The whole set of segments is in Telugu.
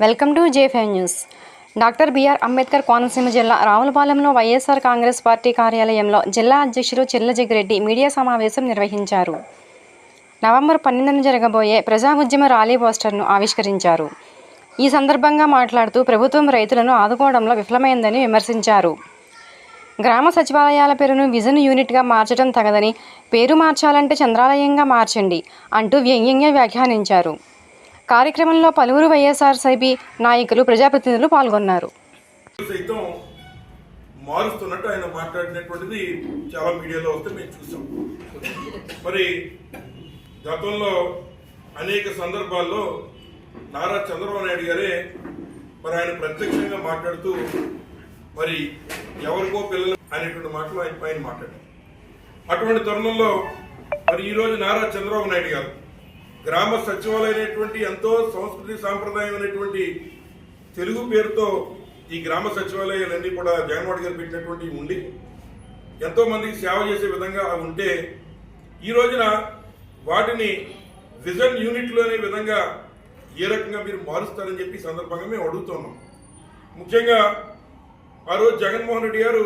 Welcome to J five news. Doctor B R Ambedkar Konaseema జిల్లా రావులపాలెంలో వైఎస్ఆర్ కాంగ్రెస్ పార్టీ కార్యాలయంలో జిల్లా అధ్యక్షులు చిల్లజగిరెడ్డి మీడియా సమావేశం నిర్వహించారు. నవంబర్ పన్నెండున జరగబోయే ప్రజా ఉద్యమ ర్యాలీ పోస్టర్ను ఆవిష్కరించారు. ఈ సందర్భంగా మాట్లాడుతూ ప్రభుత్వం రైతులను ఆదుకోవడంలో విఫలమైందని విమర్శించారు. గ్రామ సచివాలయాల పేరును విజన్ యూనిట్గా మార్చడం తగదని పేరు మార్చాలంటే చంద్రాలయంగా మార్చండి అంటూ వ్యంగ్యంగా వ్యాఖ్యానించారు. కార్యక్రమంలో పలువురు వైఎస్ఆర్సీపీ నాయకులు ప్రజాప్రతినిధులు పాల్గొన్నారు. సైతం మారుస్తున్నట్టు ఆయన మాట్లాడినటువంటిది చాలా మీడియాలో వస్తే మేము చూసాం. మరి గతంలో అనేక సందర్భాల్లో నారా చంద్రబాబు నాయుడు గారే మరి ఆయన ప్రత్యక్షంగా మాట్లాడుతూ మరి ఎవరికో పిల్లలు అనేటువంటి మాటలు ఆయన పైన మాట్లాడారు. అటువంటి తరుణంలో మరి ఈరోజు నారా చంద్రబాబు నాయుడు గారు గ్రామ సచివాలయం అనేటువంటి ఎంతో సంస్కృతి సాంప్రదాయం అనేటువంటి తెలుగు పేరుతో ఈ గ్రామ సచివాలయాలన్నీ కూడా జగన్మోహన్ గారు పెట్టినటువంటి ఉండి ఎంతో మందికి సేవ చేసే విధంగా ఉంటే ఈ రోజున వాటిని విజన్ యూనిట్లు అనే విధంగా ఏ రకంగా మీరు మారుస్తారని చెప్పి సందర్భంగా మేము అడుగుతున్నాం ముఖ్యంగా ఆ రోజు జగన్మోహన్ రెడ్డి గారు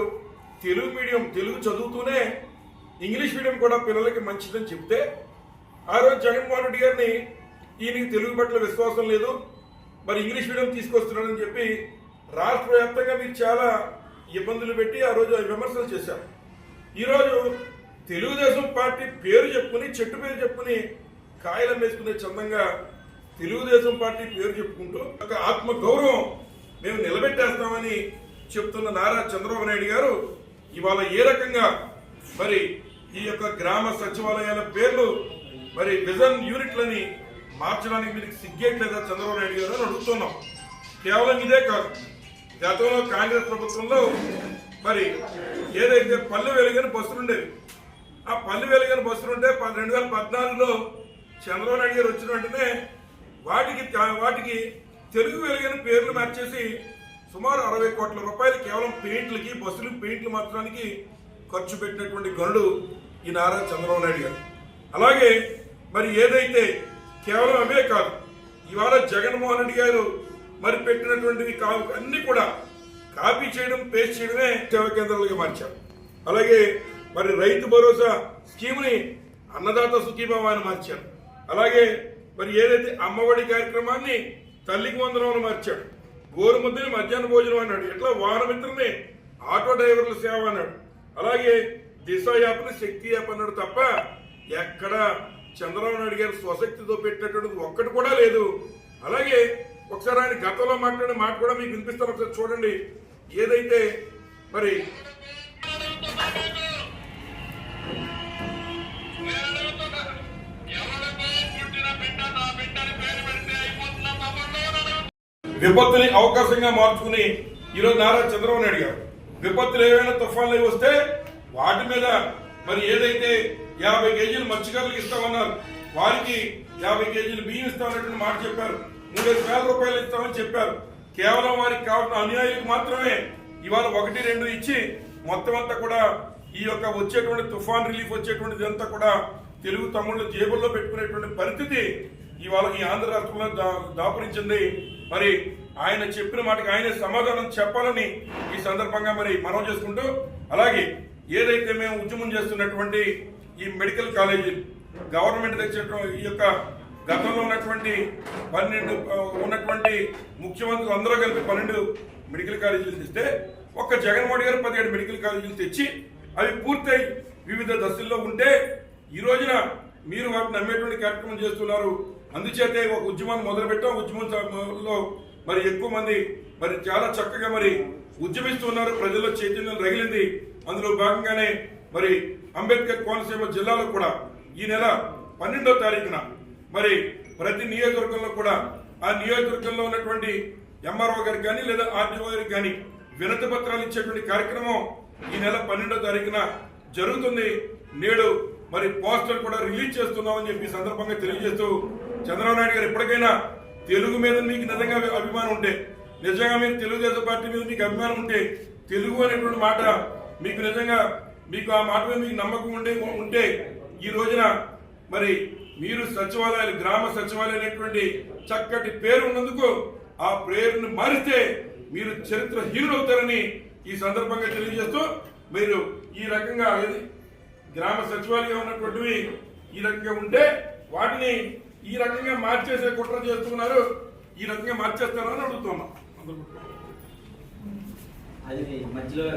తెలుగు మీడియం తెలుగు చదువుతూనే ఇంగ్లీష్ మీడియం కూడా పిల్లలకి మంచిదని చెప్తే ఆ రోజు జగన్మోహన్ రెడ్డి గారిని ఈయనకి తెలుగు పట్ల విశ్వాసం లేదు. మరి ఇంగ్లీష్ మీడియం తీసుకొస్తున్నాడని చెప్పి రాష్ట్ర వ్యాప్తంగా మీరు చాలా ఇబ్బందులు పెట్టి ఆ రోజు విమర్శలు చేశారు. ఈరోజు తెలుగుదేశం పార్టీ పేరు చెప్పుకుని చెట్టు పేరు చెప్పుకుని కాయలం వేసుకునే చందంగా తెలుగుదేశం పార్టీ పేరు చెప్పుకుంటూ ఒక ఆత్మ గౌరవం మేము నిలబెట్టేస్తామని చెప్తున్న నారా చంద్రబాబు నాయుడు గారు ఇవాళ ఏ రకంగా మరి ఈ యొక్క గ్రామ సచివాలయాల పేర్లు మరి విజన్ యూనిట్లని మార్చడానికి మీకు సిగ్గేట్లేదా చంద్రబాబు నాయుడు గారు అని అడుగుతున్నాం. కేవలం ఇదే కాదు. గతంలో కాంగ్రెస్ ప్రభుత్వంలో మరి ఏదైతే పల్లె వెలుగని బస్సులు ఉండేవి ఆ పల్లె వెలుగని బస్సులు ఉంటే రెండు వేల పద్నాలుగులో చంద్రబాబు నాయుడు గారు వచ్చిన వెంటనే వాటికి వాటికి తెలుగు వెలుగని పేర్లు మార్చేసి సుమారు అరవై కోట్ల రూపాయలు కేవలం పెయింట్లకి బస్సులు పెయింట్లు మార్చడానికి ఖర్చు పెట్టినటువంటి గనుడు ఈ నారా చంద్రబాబు నాయుడు గారు. అలాగే మరి ఏదైతే కేవలం అవే కాదు ఇవాళ జగన్మోహన్ రెడ్డి గారు మరి పెట్టినటువంటివి కావు అన్ని కూడా కాపీ చేయడం పేస్ట్ చేయడమే సేవా కేంద్రాలుగా మార్చారు. అలాగే మరి రైతు భరోసా స్కీమ్ని అన్నదాత సుఖీభావ అని మార్చారు. అలాగే మరి ఏదైతే అమ్మఒడి కార్యక్రమాన్ని తల్లికి వందనం అని మార్చాడు గోరుముద్దని మధ్యాహ్న భోజనం అన్నాడు. ఇట్లా వాహనమిత్రుని ఆటో డ్రైవర్ల సేవ అన్నాడు. అలాగే దిశ యాప్ని శక్తి యాప్ అన్నాడు తప్ప ఎక్కడ చంద్రబాబు నాయుడు గారు స్వశక్తితో పెట్టినటువంటిది ఒక్కటి కూడా లేదు. అలాగే ఒకసారి ఆయన గతంలో మాట్లాడిన మాట కూడా మీకు వినిపిస్తారు ఒకసారి చూడండి. ఏదైతే మరి విపత్తుని అవకాశంగా మార్చుకుని ఈరోజు నారా చంద్రబాబు నాయుడు గారు. విపత్తులు ఏవైనా తుఫాన్లు వస్తే వాటి మీద మరి ఏదైతే యాభై కేజీలు మత్స్యకారులకు ఇస్తామన్నారు. వారికి యాభై కేజీలు బియ్యం ఇస్తామన్నటువంటి మాట చెప్పారు. మూడేసి వేల రూపాయలు ఇస్తామని చెప్పారు. కేవలం వారికి కావాల్సిన అనుయాయులకు మాత్రమే ఇవాళ ఒకటి రెండు ఇచ్చి మొత్తం అంతా కూడా ఈ యొక్క వచ్చేటువంటి తుఫాన్ రిలీఫ్ వచ్చేటువంటిది అంతా కూడా తెలుగు తమ్ముళ్ళు జేబుల్లో పెట్టుకునేటువంటి పరిస్థితి ఇవాళ ఈ ఆంధ్ర రాష్ట్రంలో దా- దాపురించింది. మరి ఆయన చెప్పిన మాటకి ఆయనే సమాధానం చెప్పాలని ఈ సందర్భంగా మరి మనం చేసుకుంటూ అలాగే ఏదైతే మేము ఉద్యమం చేస్తున్నటువంటి ఈ మెడికల్ కాలేజీ గవర్నమెంట్ తెచ్చిన ఈ యొక్క గతంలో ఉన్నటువంటి పన్నెండు ఉన్నటువంటి ముఖ్యమంత్రులు అందరూ కలిపి పన్నెండు మెడికల్ కాలేజీలు తెస్తే ఒక్క జగన్మోహన్ గారు పదిహేడు మెడికల్ కాలేజీలు తెచ్చి అవి పూర్తయి వివిధ దశల్లో ఉంటే ఈ రోజున మీరు వాటిని నమ్మేటువంటి కార్యక్రమం చేస్తున్నారు. అందుచేతే ఒక ఉద్యమాన్ని మొదలుపెట్టాం. ఉద్యమంలో మరి ఎక్కువ మంది మరి చాలా చక్కగా మరి ఉద్యమిస్తున్నారు ప్రజల్లో చైతన్యం రగిలింది. అందులో భాగంగానే మరి అంబేద్కర్ కోనసీమ జిల్లాలో కూడా ఈ నెల పన్నెండో తారీఖున మరి ప్రతి నియోజకవర్గంలో కూడా ఆ నియోజకవర్గంలో ఉన్నటువంటి ఎంఆర్ఓ గారికి కానీ లేదా ఆర్డీఓ గారికి కానీ వినతి పత్రాలు ఇచ్చేటువంటి కార్యక్రమం ఈ నెల పన్నెండో తారీఖున జరుగుతుంది. నేడు మరి పోస్టర్ కూడా రిలీజ్ చేస్తున్నామని చెప్పి సందర్భంగా తెలియజేస్తూ చంద్రబాబు నాయుడు గారు ఎప్పటికైనా తెలుగు మీద మీకు నిజంగా అభిమానం ఉంటే నిజంగా మీరు తెలుగుదేశం పార్టీ మీద మీకు అభిమానం ఉంటే తెలుగు అనేటువంటి మాట మీకు నిజంగా మీకు ఆ మాట మీద మీకు నమ్మకం ఉండే ఉంటే ఈ రోజున మరి మీరు సచివాలయాలు గ్రామ సచివాలయం అనేటువంటి చక్కటి పేరు ఉన్నందుకు ఆ పేరును మారిస్తే మీరు చరిత్రహీనులు అవుతారని ఈ సందర్భంగా తెలియజేస్తూ మీరు ఈ రకంగా గ్రామ సచివాలయం ఉన్నటువంటివి ఈ రకంగా ఉంటే వాటిని ఈ రకంగా మార్చేసే కుట్ర చేస్తున్నారు. ఈ రకంగా మార్చేస్తారని అడుగుతున్నాం. అది మధ్యలో